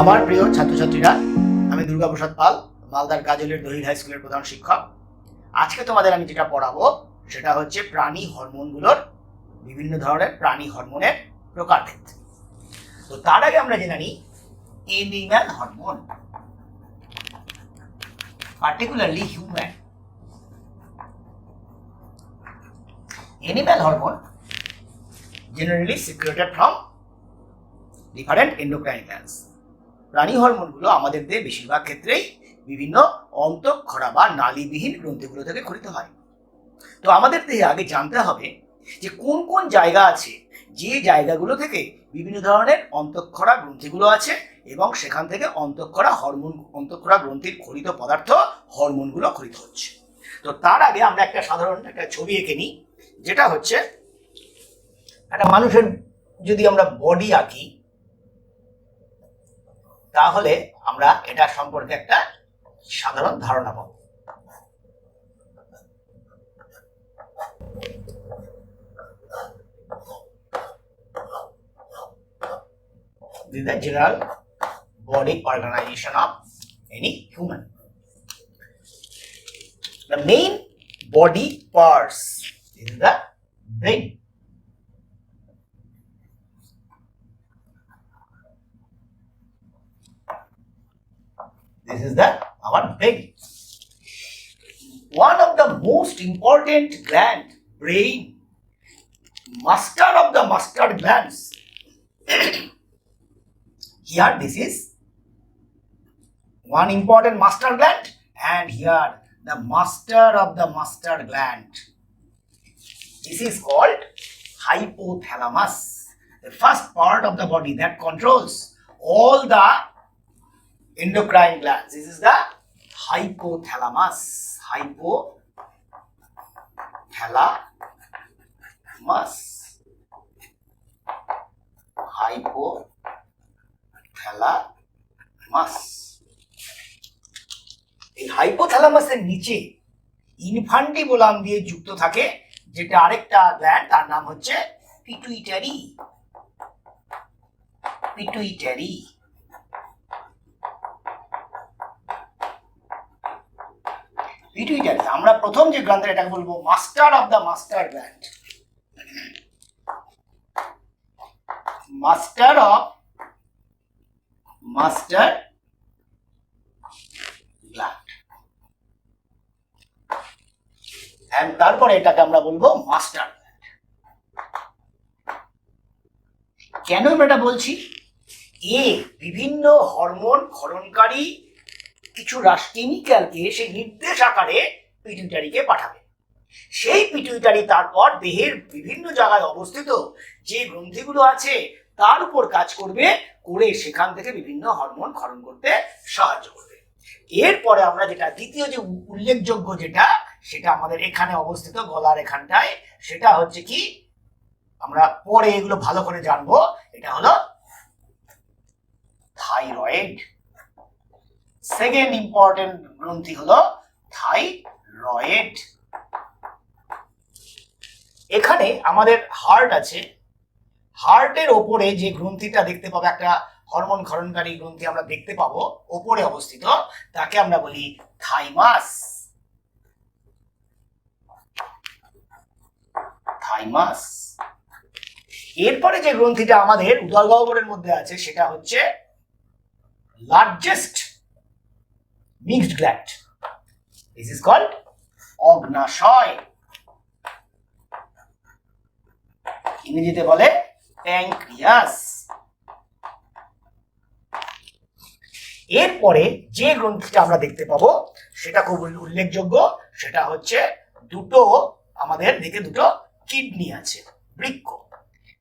আমার প্রিয় ছাত্রছাত্রীরা, আমি দুর্গাপ্রসাদ পাল, মালদার কাজলের দহিল হাই স্কুলের প্রধান শিক্ষক। আজকে তোমাদের আমি যেটা পড়াবো, সেটা হচ্ছে প্রাণী হরমোনগুলোর বিভিন্ন ধরনের প্রাণী হরমোনের প্রকারভেদ। তো তার আগে আমরা জেনে নিই, animal hormone particularly human animal hormone generally secreted from different endocrine glands প্রাণী হরমোনগুলো আমাদের দেহে বেশিরভাগ ক্ষেত্রেই বিভিন্ন অন্তঃক্ষরা বা নালীবিহীন গ্রন্থিগুলো থেকে খরিত হয়। তো আমাদের দেহে আগে জানতে হবে যে কোন কোন জায়গা আছে, যে জায়গাগুলো থেকে বিভিন্ন ধরনের অন্তঃক্ষরা গ্রন্থিগুলো আছে এবং সেখান থেকে অন্তঃক্ষরা হরমোন, অন্তঃক্ষরা গ্রন্থির খরিত পদার্থ হরমোনগুলো খরিত হচ্ছে। তো তার আগে আমরা একটা সাধারণ একটা ছবি এঁকে নিই, যেটা হচ্ছে একটা মানুষের যদি আমরা বডি আঁকি তাহলে আমরা এটা সম্পর্কে একটা সাধারণ ধারণা পাবো This is the general body organization of any human. The main body parts is the brain. This is the our brain. One of the most important gland, brain, master of the mustard glands. here this is one important master gland and here the master of the mustard gland. This is called hypothalamus, the first part of the body that controls all the endocrine glands. This is the hypothalamus. Hypothalamus. Hypothalamus. এই হাইপোথ্যালামাসের নিচে ইনফান্টিবোলাম দিয়ে যুক্ত থাকে যেটা আরেকটা gland তার নাম হচ্ছে পিটুইটারি পিটুইটারি পিটুইটারি আমরা প্রথম যে গ্রন্থের এটাকে বলব master of the master gland master of master gland তারপরে এটাকে আমরা বলব মাস্টার কেন আমরা এটা বলছি? এ বিভিন্ন হরমোন ক্ষরণকারী কিছু রাষ্ট্রিনিক্যালকে সে নির্দেশ আকারে পিটুইটারিকে পাঠাবে। সেই পিটুইটারি তারপর দেহের বিভিন্ন জায়গায় অবস্থিত যে গ্রন্থিগুলো আছে, তার উপর কাজ করবে, করে সেখান থেকে বিভিন্ন হরমোন ক্ষরণ করতে সাহায্য করবে। এরপরে আমরা যেটা, দ্বিতীয় যে উল্লেখযোগ্য যেটা, সেটা আমাদের এখানে অবস্থিত গলার এখানটায়, সেটা হচ্ছে কি, আমরা পরে এগুলো ভালো করে জানব, এটা হলো থাইরয়েড। সেকেন্ড ইম্পর্টেন্ট গ্রন্থি হলো থাইরয়েড। এখানে আমাদের হার্ট আছে। হার্টের ওপরে যে গ্রন্থিটা দেখতে পাবো, একটা হরমোন ক্ষরণকারী গ্রন্থি আমরা দেখতে পাবো, ওপরে অবস্থিত, তাকে আমরা বলি থাইমাস থাইমাস এরপরে যে গ্রন্থিটা আমাদের উদর গহ্বরের মধ্যে আছে, সেটা হচ্ছে largest mixed gland. This is called অগ্নাশয়। ইংরেজিতে বলে প্যাঙ্ক্রিয়াস। এরপরে যে গ্রন্থিটা আমরা দেখতে পাবো, সেটা খুব উল্লেখযোগ্য, সেটা হচ্ছে দুটো, আমাদের দিকে দুটো কিডনি আছে বৃক্ক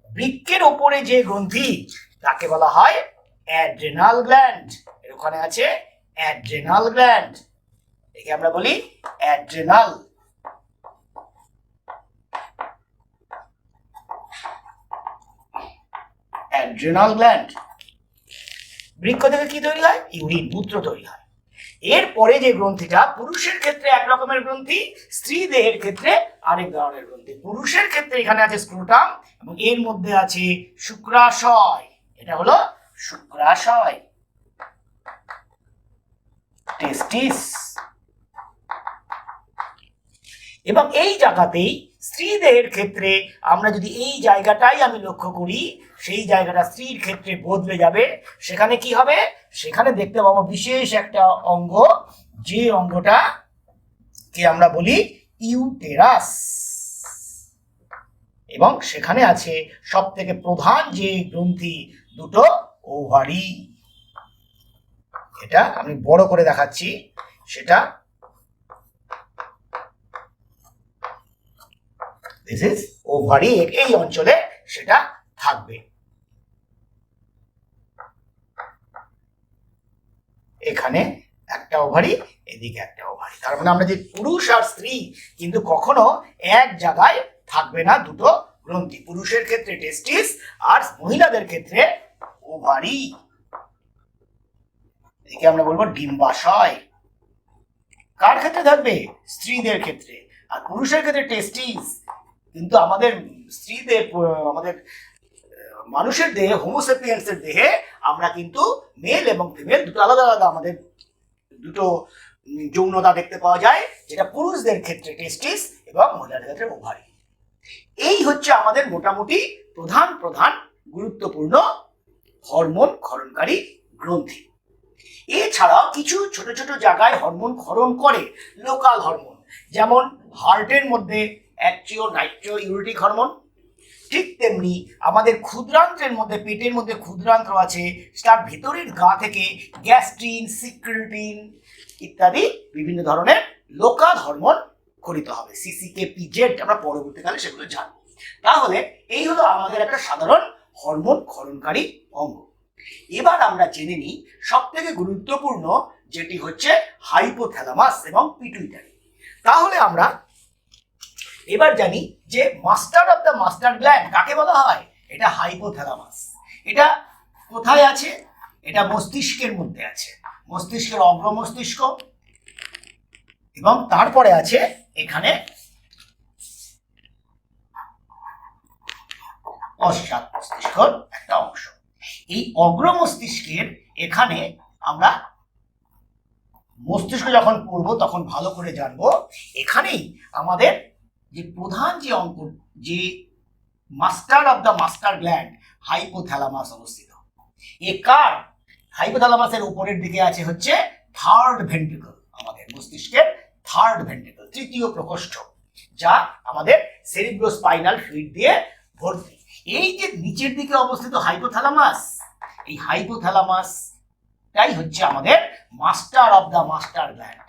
বৃক্কের ওপরে যে গ্রন্থি, তাকে বলা হয় অ্যাড্রেনাল গ্ল্যান্ড। এর ওখানে আছে অ্যাড্রেনাল গ্ল্যান্ড একে আমরা বলি অ্যাড্রেনাল। অ্যাড্রেনাল গ্ল্যান্ড বৃক্ষ থেকে কি তৈরি হয়? ইউরিন মূত্র তৈরি হয়। এরপরে যে গ্রন্থিটা, পুরুষের ক্ষেত্রে এক রকমের গ্রন্থি স্ত্রী দেহের ক্ষেত্রে আরেক ধরনের গ্রন্থি। পুরুষের ক্ষেত্রে এখানে আছে স্ক্রোটাম এবং এর মধ্যে আছে শুক্রাশয়। এটা হলো শুক্রাশয়। টেস্টিস এবং এই জায়গাতেই স্ত্রীদের ক্ষেত্রে আমরা যদি এই জায়গাটাই আমি লক্ষ্য করি, সেই জায়গাটা স্ত্রীর ক্ষেত্রে বদলে যাবে। সেখানে কি হবে? সেখানে দেখতে পাবো বিশেষ একটা অঙ্গ, যে অঙ্গটা কে আমরা বলি? ইউটেরাস। এবং সেখানে আছে সব থেকে প্রধান যে গ্রন্থি, দুটো ওভারি। এটা আমি বড় করে দেখাচ্ছি। সেটা দিস ইজ ওভারি এই অঞ্চলে সেটা থাকবে। এখানে একটা ওভারি এদিকে একটা ওভারি তার মানে আমরা যে পুরুষ আর স্ত্রী, কিন্তু কখনো এক জায়গায় থাকবে না দুটো গ্রন্থি। পুরুষের ক্ষেত্রে টেস্টিস আর মহিলাদের ক্ষেত্রে ওভারি এদিকে আমরা বলব ডিম্বাশয়। কার ক্ষেত্রে থাকবে? স্ত্রীদের ক্ষেত্রে। আর পুরুষের ক্ষেত্রে টেস্টিস কিন্তু আমাদের স্ত্রীদের, আমাদের মানুষের দেহে হোমোসেপিয়েন্সের দেহে আমরা কিন্তু মেল এবং ফিমেল দুটো আলাদা আলাদা আমাদের দুটো যৌনতা দেখতে পাওয়া যায়, যেটা পুরুষদের ক্ষেত্রে টেস্টিস এবং মহিলাদের ক্ষেত্রে ওভারি এই হচ্ছে আমাদের মোটামুটি প্রধান প্রধান গুরুত্বপূর্ণ হরমোন ক্ষরণকারী গ্রন্থি। এছাড়াও কিছু ছোট ছোট জায়গায় হরমোন ক্ষরণ করে লোকাল হরমোন, যেমন হার্টের মধ্যে অ্যাকচিও নাইট্রো ইউরিটিক হরমোন। ঠিক তেমনি আমাদের ক্ষুদ্রান্ত্রের মধ্যে, পেটের মধ্যে ক্ষুদ্রান্ত্র আছে তার ভেতরের গা থেকে গ্যাস্ট্রিন, সিক্রেটিন ইত্যাদি বিভিন্ন ধরনের লোকাল হরমোন করিতে হবে সিসিকে পিজেড আমরা পরবর্তীকালে সেগুলো জানব। তাহলে এই হলো আমাদের একটা সাধারণ হরমোন ক্ষরণকারী অঙ্গ। এবার আমরা জেনে নিই সব থেকে গুরুত্বপূর্ণ যেটি হচ্ছে হাইপোথ্যালামাস এবং পিটুইটারি তাহলে আমরা এবার জানি যে master of the master gland কাকে বলা হয়? এটা হাইপোথ্যালামাস এটা কোথায় আছে? এটা মস্তিষ্কের মধ্যে আছে। মস্তিষ্কের অগ্র মস্তিষ্ক এবং তারপরে আছে এখানে পশ্চাৎ মস্তিষ্কর একটা অংশ। এই অগ্র মস্তিষ্কের এখানে আমরা মস্তিষ্ক যখন পড়ব, তখন ভালো করে জানব, এখানেই আমাদের যে প্রধান যে অঙ্ক, যে master of the master gland, hypothalamus অবস্থিত। এ কার? হাইপোথ্যালামাসের উপরের দিকে আছে হচ্ছে থার্ড ভেন্ট্রিকল আমাদের মস্তিষ্কের থার্ড ভেন্ট্রিকল তৃতীয় প্রকোষ্ঠ, যা আমাদের সেরিব্রোস্পাইনাল ফ্লুইড দিয়ে ভর্তি। এই যে নিচের দিকে অবস্থিত হাইপোথ্যালামাস এই হাইপোথ্যালামাস তাই হচ্ছে আমাদের master of the master gland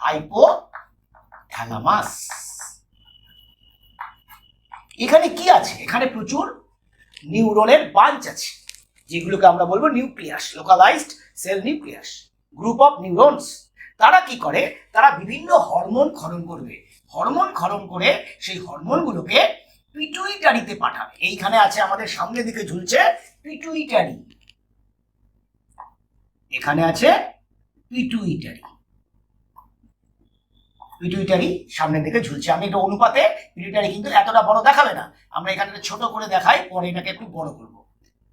hypothalamus এখানে কি আছে? এখানে প্রচুর নিউরনের বাঞ্চ আছে, যেগুলোকে আমরা বলব nucleus localised cell nucleus group of neurons তারা কি করে? তারা বিভিন্ন হরমোন ক্ষরণ করবে। হরমোন ক্ষরণ করে সেই হরমোনগুলোকে পিটুইটারিতে পাঠাবে। এইখানে আছে আমাদের সামনের দিকে ঝুলছে পিটুইটারি এখানে আছে পিটুইটারি পিটুইটারি সামনের দিকে ঝুলছে। আমি এটা অনুপাতে পিটুইটারি কিন্তু এতটা বড় দেখাবে না। আমরা এখানে ছোট করে দেখাই, পরে এটাকে একটু বড় করব।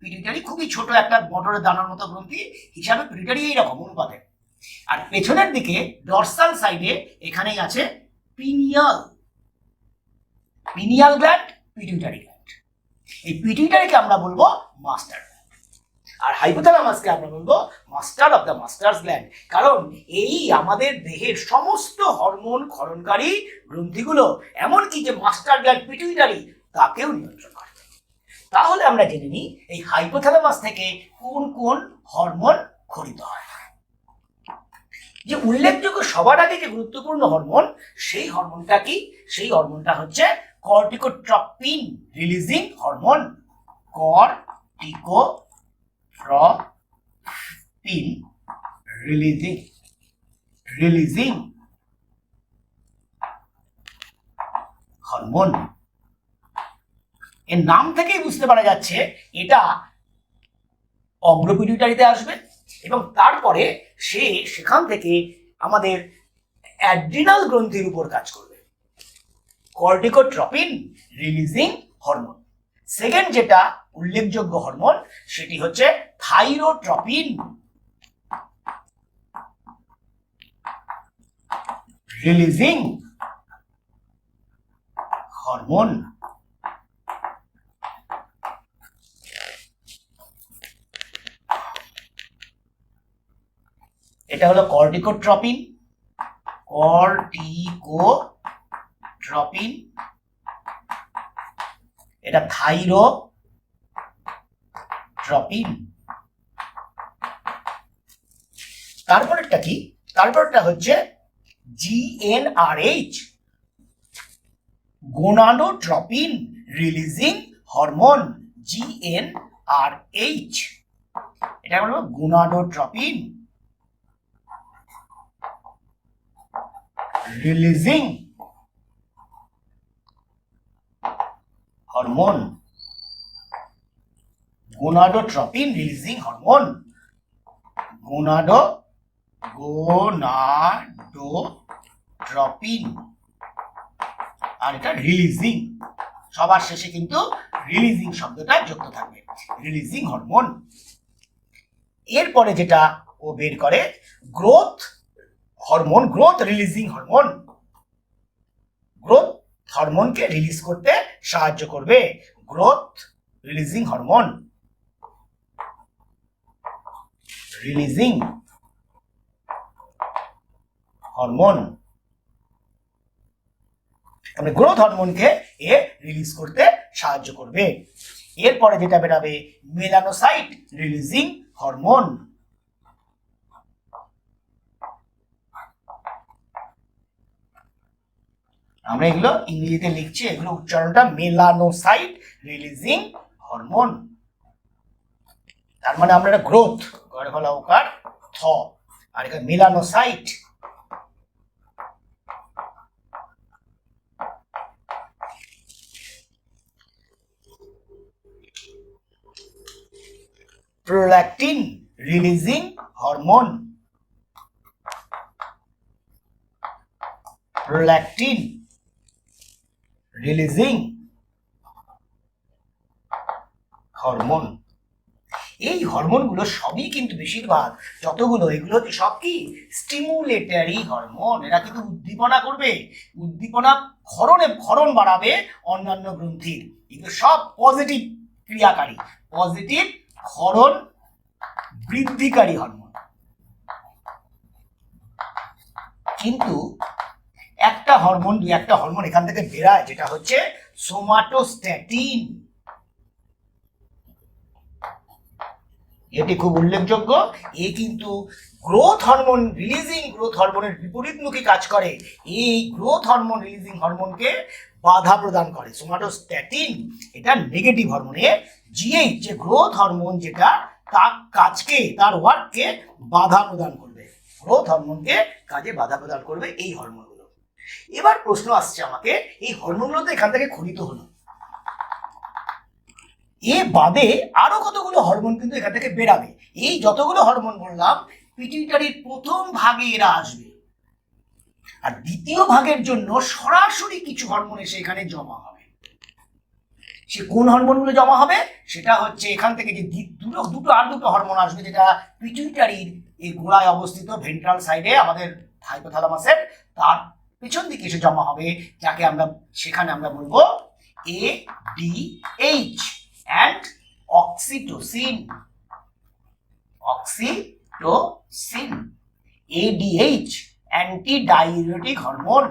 পিটুইটারি খুবই ছোট একটা মটরের দানার মতো গ্রন্থি হিসাবে পিটুইটারি এইরকম অনুপাতে। আর পেছনের দিকে ডরসাল সাইডে এখানেই আছে pineal pineal gland pituitary gland এই পিটুইটারিকে আমরা বলব মাস্টার আর হাইপোথ্যালামাসকে আমরা বলব master of the masters gland কারণ এই আমাদের দেহের সমস্ত হরমোন ক্ষরণকারী গ্রন্থিগুলো, এমনকি যে মাস্টার গ্ল্যান্ড পিটুইটারি তাকেও নিয়ন্ত্রণ করে। তাহলে আমরা জেনে নিই এই হাইপোথ্যালামাস থেকে কোন কোন হরমোন খরিত হয়। যে উল্লেখযোগ্য সবার আগে যে গুরুত্বপূর্ণ হরমোন সেই হরমোনটা কি? সেই হরমোনটা হচ্ছে corticotropin releasing hormone corticotropin releasing releasing hormone. এর নাম থেকেই বুঝতে পারা যাচ্ছে এটা অগ্রপিটুইটারিতে আসবে এবং তারপরে সে সেখান থেকে আমাদের অ্যাড্রিনাল গ্রন্থির উপর কাজ করবে। Corticotropin releasing hormone. সেকেন্ড যেটা উল্লেখযোগ্য হরমোন সেটি হচ্ছে থাইরোট্রপিন রিলিজিং হরমোন এটা হলো কর্টিকোট্রপিন কর্টিকোট্রপিন এটা থাইরো ট্রপিন তারপরেরটা কি? তারপরটা হচ্ছে GnRH gonadotropin releasing hormone GnRH এটা বলব gonadotropin releasing hormone. Gonadotropin releasing hormone. Gonado gonadotropin আর এটা রিলিজিং সবার শেষে কিন্তু রিলিজিং শব্দটা যুক্ত থাকবে। Releasing hormone. এরপরে যেটা ও বের করে growth hormone growth releasing hormone. Growth হরমোনকে release করতে সাহায্য করবে। Growth releasing hormone releasing hormone মানে গ্রোথ হরমোনকে এ রিলিজ করতে সাহায্য করবে। এরপরে যেটা বেরাবে মেলানোসাইট রিলিজিং হরমোন আমরা এগুলো ইংরেজিতে লিখছি, এগুলো উচ্চারণটা মেলানোসাইট রিলিজিং হরমোন তার মানে আমরা এটা গ্রোথ গড়ে ফলা ওকার থ, আর এখানে melanocyte prolactin releasing hormone prolactin releasing hormone এই হরমোনগুলো সবই কিন্তু বেশিরভাগ যতগুলো, এগুলো হচ্ছে সব কি? স্টিমুলেটারি হরমোন এরা কিন্তু উদ্দীপনা করবে, উদ্দীপনা ক্ষরণে ক্ষরণ বাড়াবে অন্যান্য গ্রন্থির। এগুলো সব পজিটিভ ক্রিয়াকারী পজিটিভ ক্ষরণ বৃদ্ধিকারী হরমোন কিন্তু একটা হরমোন দুই একটা হরমোন এখান থেকে বেরায়, যেটা হচ্ছে সোমাটোস্ট্যাটিন এটি খুব উল্লেখযোগ্য। এ কিন্তু গ্রোথ হরমোন রিলিজিং গ্রোথ হরমোনের বিপরীতমুখী কাজ করে। এই গ্রোথ হরমোন রিলিজিং হরমোনকে বাধা প্রদান করে সোমাটোস্ট্যাটিন এটা নেগেটিভ হরমোনে জিএইচ যে গ্রোথ হরমোন যেটা, তার কাজকে, তার ওয়ার্ককে বাধা প্রদান করবে। গ্রোথ হরমোনকে কাজে বাধা প্রদান করবে এই হরমোনগুলো এবার প্রশ্ন আসছে আমাকে, এই হরমোনগুলো তো এখান থেকে খরিত হলো। এ বাদে আরও কতগুলো হরমোন কিন্তু এখান থেকে বেরাবে? এই যতগুলো হরমোন বললাম পিটুইটারির প্রথম ভাগে এরা আসবে। আর দ্বিতীয় ভাগের জন্য সরাসরি কিছু হরমোন এসে এখানে জমা হবে। সে কোন হরমোনগুলো জমা হবে? সেটা হচ্ছে এখান থেকে যে দুটো দুটো আর দুটো হরমোন আসবে, যেটা পিটুইটারির এই গোড়ায় অবস্থিত ভেন্ট্রাল সাইডে আমাদের হাইপোথ্যালামাসের তার পেছন দিকে এসে জমা হবে, যাকে আমরা সেখানে আমরা বলব A D H and oxytocin oxytocin ADH anti diuretic hormone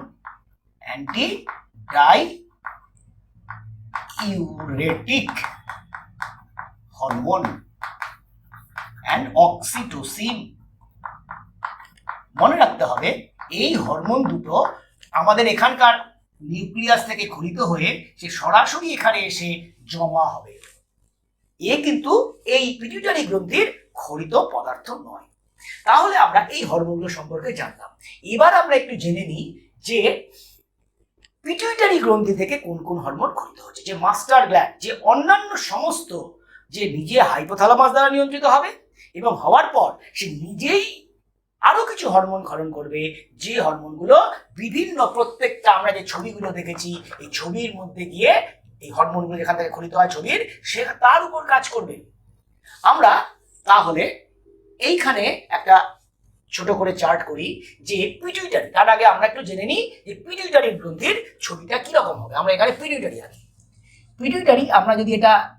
anti diuretic hormone and oxytocin মনে রাখতে হবে এই হরমোন দুটো আমাদের এখানকার নিউক্লিয়াস থেকে খরিত হয়ে সে সরাসরি এখানে এসে জমা হবে। এ কিন্তু এই পিটুইটারি গ্রন্থির খরিত পদার্থ নয়। তাহলে আমরা এই হরমোনগুলো সম্পর্কে জানলাম। এবার আমরা একটু জেনে নিই যে পিটুইটারি গ্রন্থি থেকে কোন কোন হরমোন খরিত হচ্ছে। যে মাস্টার গ্ল্যান্ড, যে অন্যান্য সমস্ত যে নিজে হাইপোথ্যালামাস দ্বারা নিয়ন্ত্রিত হবে এবং হওয়ার পর সে নিজেই আরও কিছু হরমোন ক্ষরণ করবে। যে হরমোনগুলো বিভিন্ন প্রত্যেকটা আমরা যে ছবিগুলো দেখেছি, এই ছবির মধ্যে গিয়ে এই হরমোনগুলো যেখান থেকে খরিত হয় ছবির, সে তার উপর কাজ করবে। আমরা তাহলে এইখানে একটা ছোট করে চার্ট করি যে পিটুইটারি তার আগে আমরা একটু জেনে নিই যে পিটুইটারি গ্রন্থির ছবিটা কীরকম হবে। আমরা এখানে পিটুইটারি আছি। পিটুইটারি আমরা যদি এটা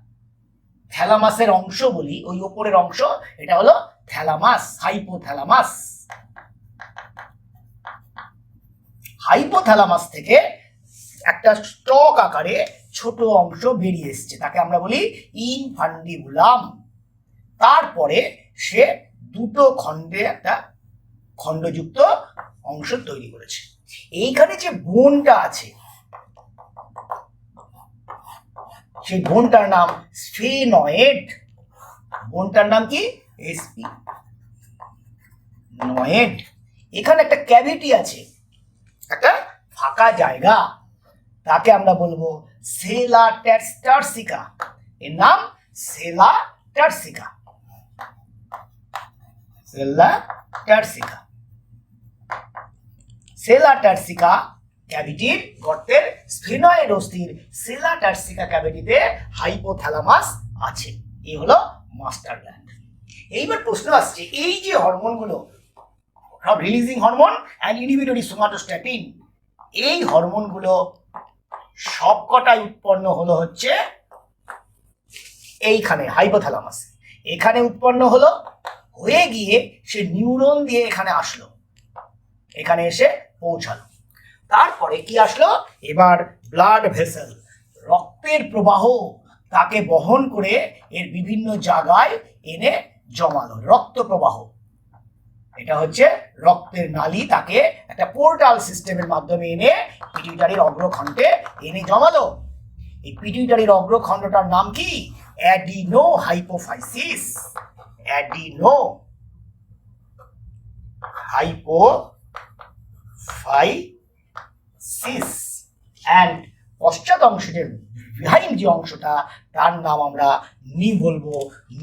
থ্যালামাসের অংশ বলি, ওই ওপরের অংশ, এটা হলো থ্যালামাস হাইপোথ্যালামাস হাইপোথ্যালামাস থেকে একটা স্টক আকারে ছোট অংশ বেরিয়ে এসছে, তাকে আমরা বলি ইনফান্ডিবুলাম তারপরে সে দুটো খণ্ডে একটা খণ্ডযুক্ত অংশ তৈরি করেছে। এইখানে যে বোনটা আছে, সেই বোনটার নাম স্ফেনয়েড বোনটার নাম কি? এসপি নয়েড এখানে একটা ক্যাভিটি আছে একটা ফাঁকা জায়গা। তাকে আমরা বলব সেলা টার্সিকা এর নাম সেলা টার্সিকা সেলা টার্সিকা সেলা টার্সিকা ক্যাভিটির গর্তের স্ফিনয়েড অস্থির সেলা টার্সিকা ক্যাভিটিতে হাইপোথ্যালামাস আছে। এই হলো মাস্টার গ্ল্যান্ড এইবার প্রশ্ন আসছে, এই যে হরমোনগুলো সব releasing hormone and inhibitory somatostatin এই হরমোনগুলো সবকটাই উৎপন্ন হলো হচ্ছে এইখানে হাইপোথ্যালামাস এখানে উৎপন্ন হলো, হয়ে গিয়ে সে নিউরন দিয়ে এখানে আসলো। এখানে এসে পৌঁছালো। তারপরে কি আসলো? এবার ব্লাড ভেসেল রক্তের প্রবাহ, তাকে বহন করে এর বিভিন্ন জায়গায় এনে জমালো। রক্ত প্রবাহ। এটা হচ্ছে রক্তের নালী, তাকে একটা পোর্টাল সিস্টেমের মাধ্যমে এনে পিটুইটারির অগ্রখণ্ডে এনে জমালো। এই পিটুইটারির অগ্রখণ্ডটার নাম কি? Adeno hypophysis adeno hypophysis and পশ্চাৎ অংশের বিহাইন্ড যে অংশটা, তার নাম আমরা নি বলব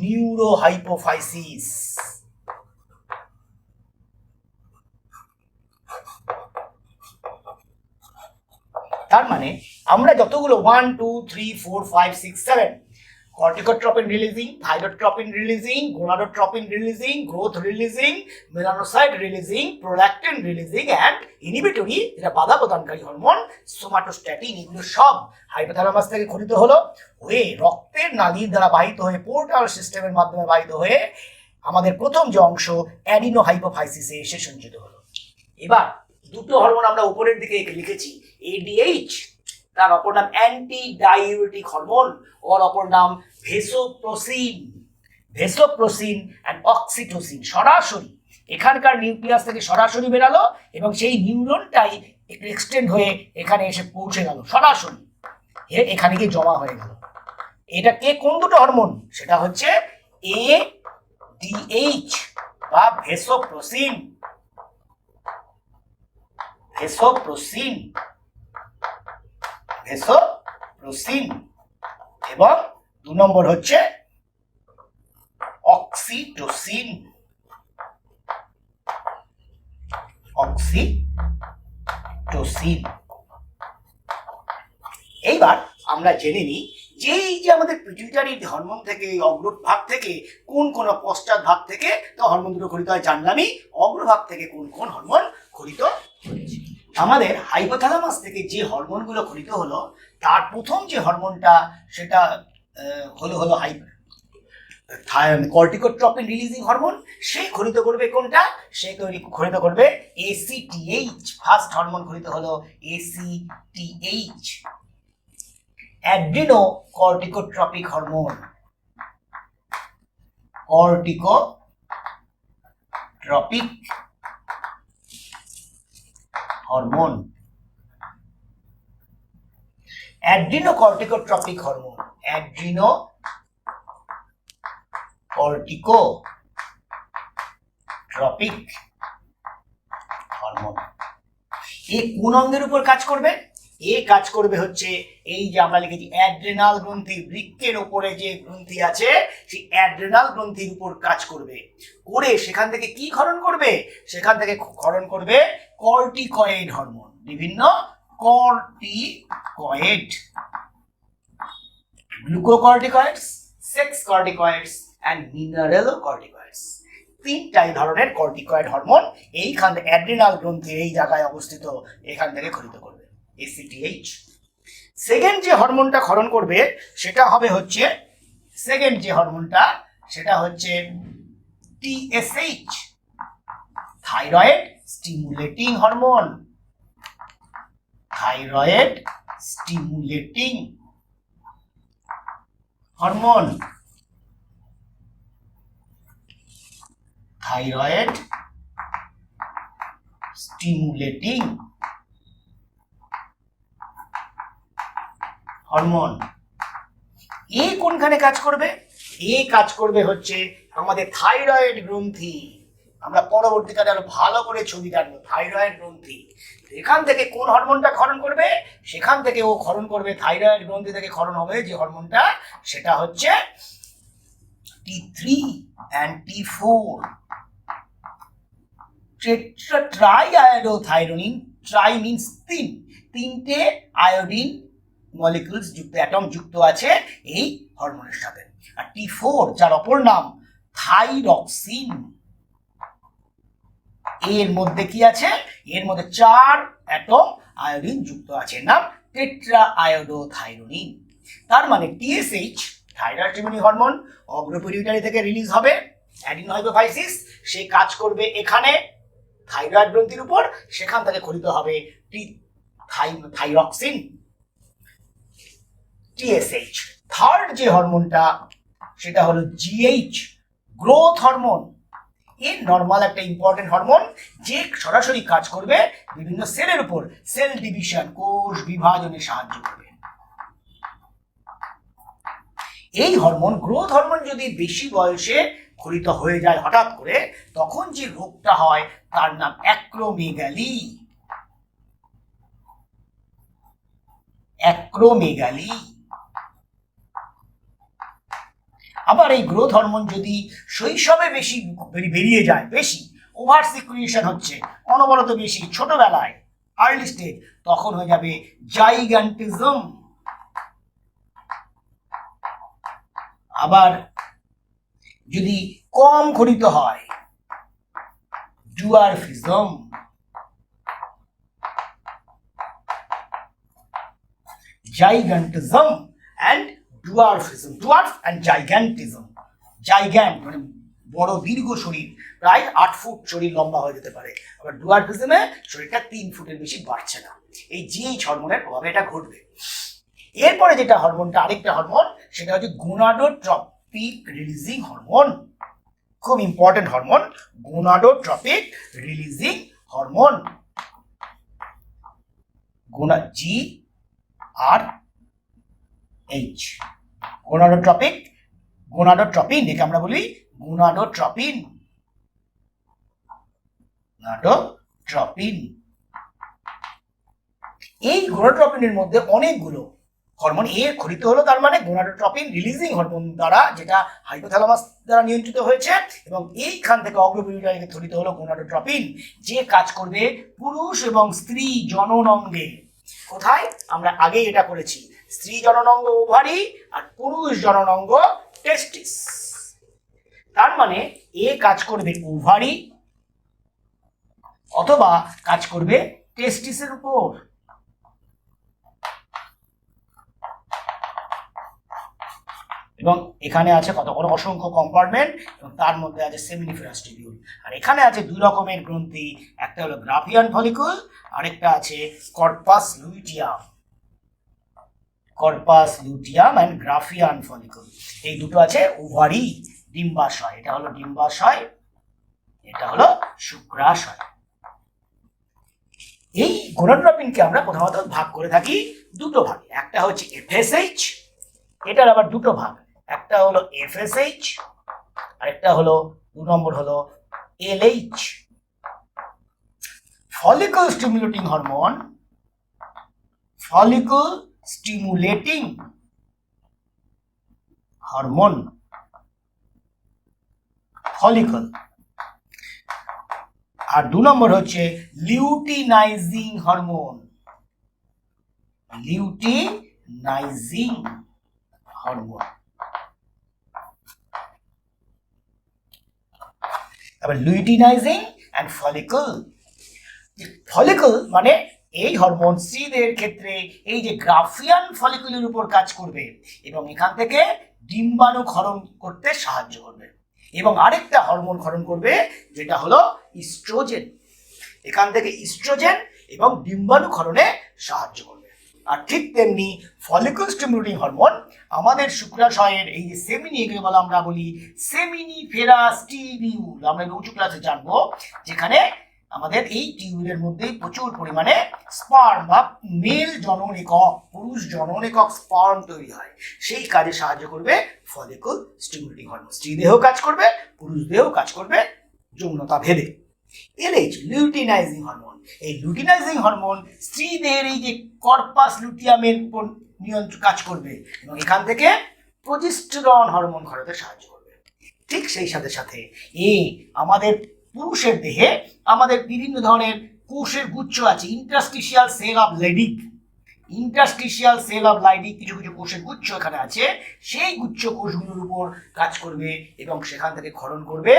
নিউরো হাইপোফাইসিস তার মানে আমরা যতগুলো one two three four five six seven corticotropin releasing thyrotropin releasing gonadotropin releasing growth releasing melanocyte releasing prolactin releasing and inhibitory যেটা বাধা প্রদানকারী হরমোন সোমাটোস্ট্যাটিন এগুলো সব হাইপোথ্যালামাস থেকে খরিত হলো, হয়ে রক্তের নালীর দ্বারা বাহিত হয়ে পোর্টাল সিস্টেমের মাধ্যমে বাহিত হয়ে আমাদের প্রথম যে অংশ অ্যাডিনো হাইপোফাইসিসে এসে সঞ্চিত হলো। এবার দুটো হরমোন আমরা উপরের দিকে লিখেছি এডিএইচ তার অপর নাম অ্যান্টি ডাইউরেটিক হরমোন ওর অপর নাম ভেসোপ্রোসিন। ভেসোপ্রোসিন অ্যান্ড অক্সিটোসিন সরাসরি। এখানকার নিউক্লিয়াস থেকে সরাসরি বেরালো এবং সেই নিউরনটাই একটু এক্সটেন্ড হয়ে এখানে এসে পৌঁছে গেল, সরাসরি। এখানে গিয়ে জমা হয়ে গেল। এটা কে কোন দুটো হরমোন সেটা হচ্ছে এ ডিএইচ বা ভেসোপ্রোসিন। ভেসোপ্রোসিন ভেসোপ্রোসিন এবং দু নম্বর হচ্ছে অক্সিটোসিন। অক্সিটোসিন। এইবার আমরা জেনে নিই যে এই যে আমাদের পিটুইটারি হরমোন থেকে, এই অগ্রভাগ থেকে, কোন কোন পশ্চাৎ ভাগ থেকে, তো হরমোন দুটো খরিত হয় জানলামই অগ্রভাগ থেকে কোন কোন হরমোন খরিত হয়েছে। আমাদের হাইপোথ্যালামাস থেকে যে হরমোনগুলো খরিত হলো, তার প্রথম যে হরমোনটা, সেটা হলো হলো হাই কর্টিকোট্রপিন রিলিজিং হরমোন সেই খরিত করবে কোনটা? সে তৈরি খরিত করবে এসিটিএইচ ফার্স্ট হরমোন খরিত হলো ACTH adrenocorticotropic hormone corticotropic hormone adrenocorticotropic hormone adrenocorticotropic hormone এ কোন অঙ্গের উপর কাজ করবে? এ কাজ করবে হচ্ছে এই যে আমরা লিখেছি অ্যাড্রেনাল গ্রন্থি, বৃক্কের উপরে যে গ্রন্থি আছে, সেই অ্যাড্রেনাল গ্রন্থির উপর কাজ করবে। করে সেখান থেকে কি ক্ষরণ করবে? সেখান থেকে ক্ষরণ করবে কর্টিকয়েড হরমোন বিভিন্ন corticoid glucocorticoids sex corticoids and mineralocorticoids তিনটাই ধরনের কর্টিকয়েড হরমোন এইখান অ্যাড্রিনাল গ্রন্থির এই জায়গায় অবস্থিত, এখান থেকে খরিত করবে এসিটিএইচ সেকেন্ড যে হরমোনটা ক্ষরণ করবে, সেটা হবে হচ্ছে সেকেন্ড যে হরমোনটা সেটা হচ্ছে TSH thyroid stimulating hormone thyroid stimulating hormone thyroid stimulating hormone এ কোনখানে কাজ করবে? এ কাজ করবে হচ্ছে আমাদের থাইরয়েড গ্রন্থি। আমরা পরবর্তীকালে আরও ভালো করে ছবি কাটবো থাইরয়েড গ্রন্থি। এখান থেকে কোন হরমোনটা ক্ষরণ করবে? সেখান থেকে ও ক্ষরণ করবে থাইরয়েড গ্রন্থি থেকে ক্ষরণ হবে যে হরমোনটা সেটা হচ্ছে T three and T four tri iodo iodothyronine tri means তিন। তিনটে আয়োডিন মলিকুলস যুক্ত অ্যাটম যুক্ত আছে এই হরমোনের সাথে। আর টি ফোর যার অপর নাম থাইরক্সিন এর মধ্যে কি আছে? এর মধ্যে চার অ্যাটম আয়োডিন যুক্ত আছে। নাম টেট্রা আয়োডোথাইরোনিন তার মানে টিএসএইচ থাইরয়েড হরমোন অগ্রপিউটারি থেকে রিলিজ হবে। অ্যাডিনোহাইড্রোফাইসিস, সে কাজ করবে এখানে। থাইরয়েড গ্রন্থির উপর, সেখান থেকে খরিত হবে T thy thyroxine TSH third যে হরমোনটা সেটা হলো জিএইচ গ্রোথ হরমোন এর নর্মাল একটা ইম্পর্টেন্ট হরমোন যে সরাসরি কাজ করবে বিভিন্ন সেলের উপর সেল ডিভিশন কোষ বিভাজনে সাহায্য করবে। এই হরমোন গ্রোথ হরমোন যদি বেশি বয়সে খরিত হয়ে যায় হঠাৎ করে, তখন যে রোগটা হয় তার নাম অ্যাক্রোমেগালি অ্যাক্রোমেগালি আবার এই গ্রোথ হরমোন যদি শৈশবে বেশি বেরিয়ে যায়, বেশি ওভার সিকুয়েশন হচ্ছে, অনবরত বেশি, ছোটবেলায় আর্লি স্টেজ তখন হয়ে যাবে জাইগ্যান্টিজম আবার যদি কম খরিত হয় dwarfism gigantism and dwarfism, dwarf and gigantism giant মানে বড় দীর্ঘ শরীর, প্রায় আট ফুট শরীর লম্বা হয়ে যেতে পারে। আবার ডুয়ার্ফিজমে শরীরটা তিন ফুটের বেশি বাড়ছে না। এই জিএইচ হরমোনের প্রভাবে এটা ঘটবে। এরপরে যেটা হরমোনটা আরেকটা হরমোন সেটা হচ্ছে গোনাডোট্রপিক রিলিজিং হরমোন খুব important hormone gonadotropic releasing hormone gona G R H gonadotropic gonadotropin একে আমরা বলি গোনাডোট্রপিন গোনাডোট্রপিন এই গোনাডোট্রপিনের মধ্যে অনেকগুলো হরমোন এ খরিত হলো, তার মানে গোনাডোট্রপিন রিলিজিং হরমোন দ্বারা, যেটা হাইপোথ্যালামাস দ্বারা নিয়ন্ত্রিত হয়েছে, এবং এইখান থেকে অগ্রপিউটারিকে খরিত হলো গোনাডোট্রপিন যে কাজ করবে পুরুষ এবং স্ত্রী জননঙ্গে কোথায়? আমরা আগেই এটা করেছি। স্ত্রী জননঙ্গ ওভারি আর পুরুষ জননঙ্গ টেস্টিস তার মানে এ কাজ করবে ওভারি অথবা কাজ করবে টেস্টিসের উপর। এবং এখানে আছে কত বড় অসংখ্য কম্পার্টমেন্ট এবং তার মধ্যে আছে সেমিনিফেরাস টিবিউল আর এখানে আছে দুই রকমের গ্রন্থি, একটা হলো গ্রাফিয়ান ফলিকুল আরেকটা আছে corpus luteum corpus luteum and Graafian follicle এই দুটো আছে ওভারি ডিম্বাশয়। এটা হলো ডিম্বাশয়, এটা হলো শুক্রাশয়। এই গোনাড্রপিনকে আমরা প্রথমত ভাগ করে থাকি দুটো ভাগে। একটা হচ্ছে এফএসএইচ এটার আবার দুটো ভাগ। একটা হলো এফএসএইচ আরেকটা হলো, দু নম্বর হলো LH follicle stimulating hormone follicle stimulating hormone follicle আর দু নম্বর হচ্ছে লিউটিনাইজিং হরমোন লিউটিনাইজিং হরমোন তারপর লুইটিনাইজিং অ্যান্ড ফলিকল ফলিকল মানে এই হরমোন স্ত্রীদের ক্ষেত্রে এই যে গ্রাফিয়ান ফলিকুলের উপর কাজ করবে এবং এখান থেকে ডিম্বাণু ক্ষরণ করতে সাহায্য করবে। এবং আরেকটা হরমোন ক্ষরণ করবে, যেটা হলো ইস্ট্রোজেন এখান থেকে ইস্ট্রোজেন এবং ডিম্বাণু ক্ষরণে সাহায্য করবে। আর ঠিক তেমনি ফলিকল স্টিমুলেটিং হরমোন আমাদের শুক্রাশয়ের এই যে সেমিনি এগুলো বলা আমরা বলি সেমিনি ফেরাস টিবিউল আমরা উঁচু ক্লাসে জানব, যেখানে আমাদের এই টিউবের মধ্যে প্রচুর পরিমাণে স্পার্ম বা মেল জনন একক পুরুষ জনন একক স্পার্ম তৈরি হয়। সেই কাজে সাহায্য করবে ফলিকল স্টিমুলেটিং হরমোন স্ত্রী দেহ কাজ করবে, পুরুষ দেহ কাজ করবে যৌনতা ভেদে। এলএইচ লিউটিনাইজিং হরমোন এই লুটিনাইজিং হরমোন স্ত্রীদের এই যে কর্পাস লুটিয়ামের উপর নিয়ন্ত্রণ কাজ করবে এবং এখান থেকে প্রজেস্টেরন হরমোন খরতে সাহায্য করবে। ঠিক সেই সাথে সাথে এই আমাদের পুরুষের দেহে আমাদের বিভিন্ন ধরনের কোষের গুচ্ছ আছে। Interstitial cell of Leydig interstitial cell of Leydig কিছু কিছু কোষের গুচ্ছ এখানে আছে। সেই গুচ্ছ কোষগুলোর উপর কাজ করবে এবং সেখান থেকে ক্ষরণ করবে।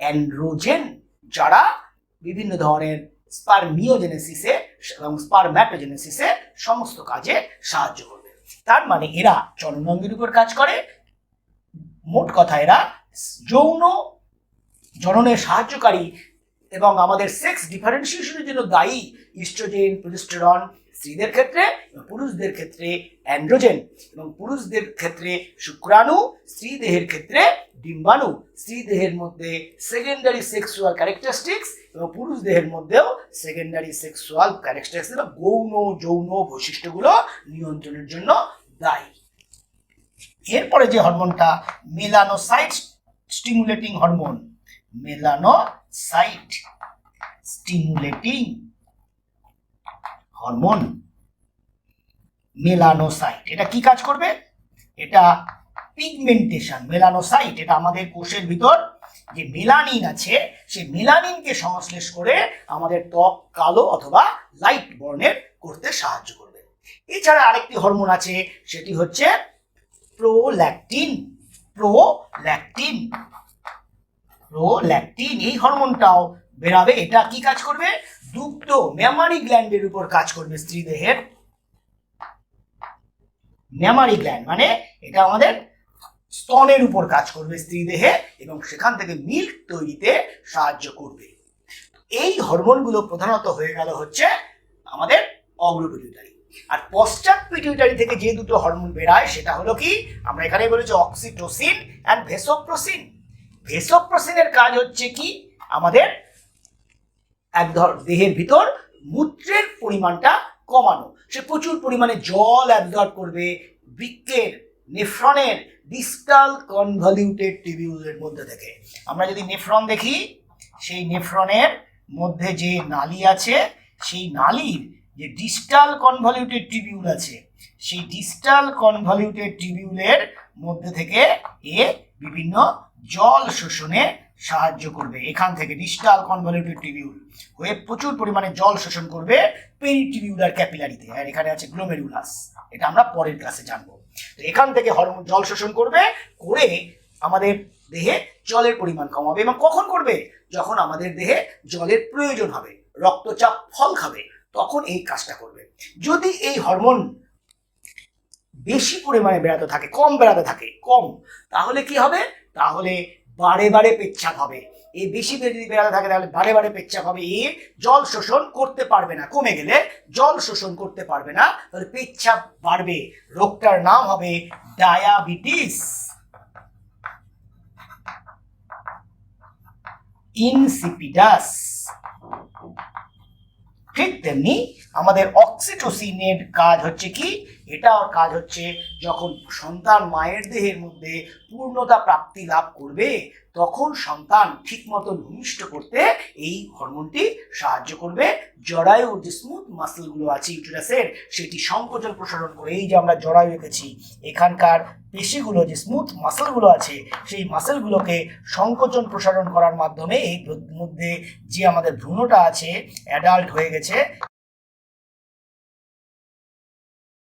অ্যান্ড্রোজেন যারা বিভিন্ন ধরনের স্পারমিওজেনেসিসে এবং স্পারম্যাটোজেনেসিসে সমস্ত কাজে সাহায্য করবে। তার মানে এরা জননাঙ্গের উপর কাজ করে। মোট কথা এরা যৌন জননের সাহায্যকারী এবং আমাদের সেক্স ডিফারেন্সিয়েশনের জন্য দায়ী ইস্ট্রোজেন প্রোজেস্টেরন স্ত্রীদের ক্ষেত্রে পুরুষদের ক্ষেত্রে অ্যান্ড্রোজেন এবং পুরুষদের ক্ষেত্রে শুক্রাণু স্ত্রী দেহের ক্ষেত্রে ডিম্বাণু। স্ত্রী দেহের মধ্যে সেকেন্ডারি সেক্সুয়াল ক্যারেক্টারিস্টিক্স এবং পুরুষ দেহের মধ্যেও সেকেন্ডারি সেক্সুয়াল ক্যারেক্টারিস্টিক্স বা গৌণ, যৌন বৈশিষ্ট্যগুলো নিয়ন্ত্রণের জন্য দায়ী। এরপরে যে হরমোনটা melanocyte stimulating hormone melanocyte stimulating hormone melanocyte এটা কি কাজ করবে? এটা পিগমেন্টেশন মেলানোসাইট এটা আমাদের কোষের ভিতর যে মেলানিন আছে, সেই মেলানিনকে সংশ্লেষ করে আমাদের ত্বক কালো অথবা লাইট বর্ণের করতে সাহায্য করবে। এছাড়া আরেকটি হরমোন আছে, সেটি হচ্ছে প্রোল্যাকটিন প্রোল্যাকটিন প্রোল্যাকটিন এই হরমোনটাও বেরাবে। এটা কি কাজ করবে? দুগ্ধ মেমারি গ্ল্যান্ডের উপর কাজ করবে স্ত্রী দেহের মেমারি গ্ল্যান্ড মানে এটা আমাদের স্তনের উপর কাজ করবে স্ত্রী দেহে এবং সেখান থেকে মিল্ক তৈরিতে সাহায্য করবে। এই হরমোনগুলো প্রধানত হয়ে গেল হচ্ছে আমাদের অগ্রপিটুইটারি আর পশ্চাৎ পিটুইটারি থেকে যে দুটো হরমোন বেরায়, সেটা হলো কি? আমরা এখানে বলেছি অক্সিটোসিন অ্যান্ড ভেসোপ্রোসিন ভেসোপ্রোসিনের কাজ হচ্ছে কি? আমাদের এক ধর দেহের ভিতর মূত্রের পরিমাণটা কমানো। সে প্রচুর পরিমাণে জল অ্যাবজর্ব করবে বৃক্কের, নেফ্রনের ডিস্টাল কনভলিউটেড টিবিউলের মধ্যে থেকে। আমরা যদি নেফ্রন দেখি, সেই নেফ্রনের মধ্যে যে নালী আছে, সেই নালীর যে ডিস্টাল কনভলিউটেড টিবিউল আছে, সেই ডিস্টাল কনভলিউটেড টিবিউলের মধ্যে থেকে এ বিভিন্ন জল শোষণে সাহায্য করবে। এখান থেকে ডিস্টাল কনভলিউটেড টিবিউল হয়ে প্রচুর পরিমাণে জল শোষণ করবে পেরিটিবিউলার ক্যাপিলারিতে আর এখানে আছে গ্লোমেরুলাস এটা আমরা পরের ক্লাসে জানব। তো এখান থেকে হরমোন জল শোষণ করবে, করে আমাদের দেহে জলের পরিমাণ কমাবে এবং কখন করবে? যখন আমাদের দেহে জলের প্রয়োজন হবে, রক্তচাপ ফল খাবে, তখন এই কাজটা করবে। যদি এই হরমোন বেশি পরিমাণে বেড়াতে থাকে, কম বেড়াতে থাকে, কম। তাহলে কি হবে? তাহলে বারে বারে পেচ্ছাপ হবে। এই বেশি যদি বেড়াতে থাকে, তাহলে বারে বারে পেচ্ছাপ হবে। এ জল শোষণ করতে পারবে না, কমে গেলে জল শোষণ করতে পারবে না, তাহলে পেচ্ছাপ বাড়বে। রোগটার নাম হবে ডায়াবিটিস। ইনসিপিডাস। ঠিক তেমনি আমাদের অক্সিটোসিনের কাজ হচ্ছে কি? এটার কাজ হচ্ছে যখন সন্তান মায়ের দেহের মধ্যে পূর্ণতা প্রাপ্তি লাভ করবে, তখন সন্তান ঠিক মতন ভূমিষ্ঠ করতে এই হরমোনটি সাহায্য করবে। জরায়ুর যে স্মুথ মাসেলগুলো আছে ইউটেরাসের সেটি সংকোচন প্রসারণ করে। এই যে আমরা জরায়ু রেখেছি এখানকার পেশিগুলো যে স্মুথ মাসেলগুলো আছে, সেই মাসেলগুলোকে সংকোচন প্রসারণ করার মাধ্যমে এই মধ্যে যে আমাদের ভ্রূণটা আছে অ্যাডাল্ট হয়ে গেছে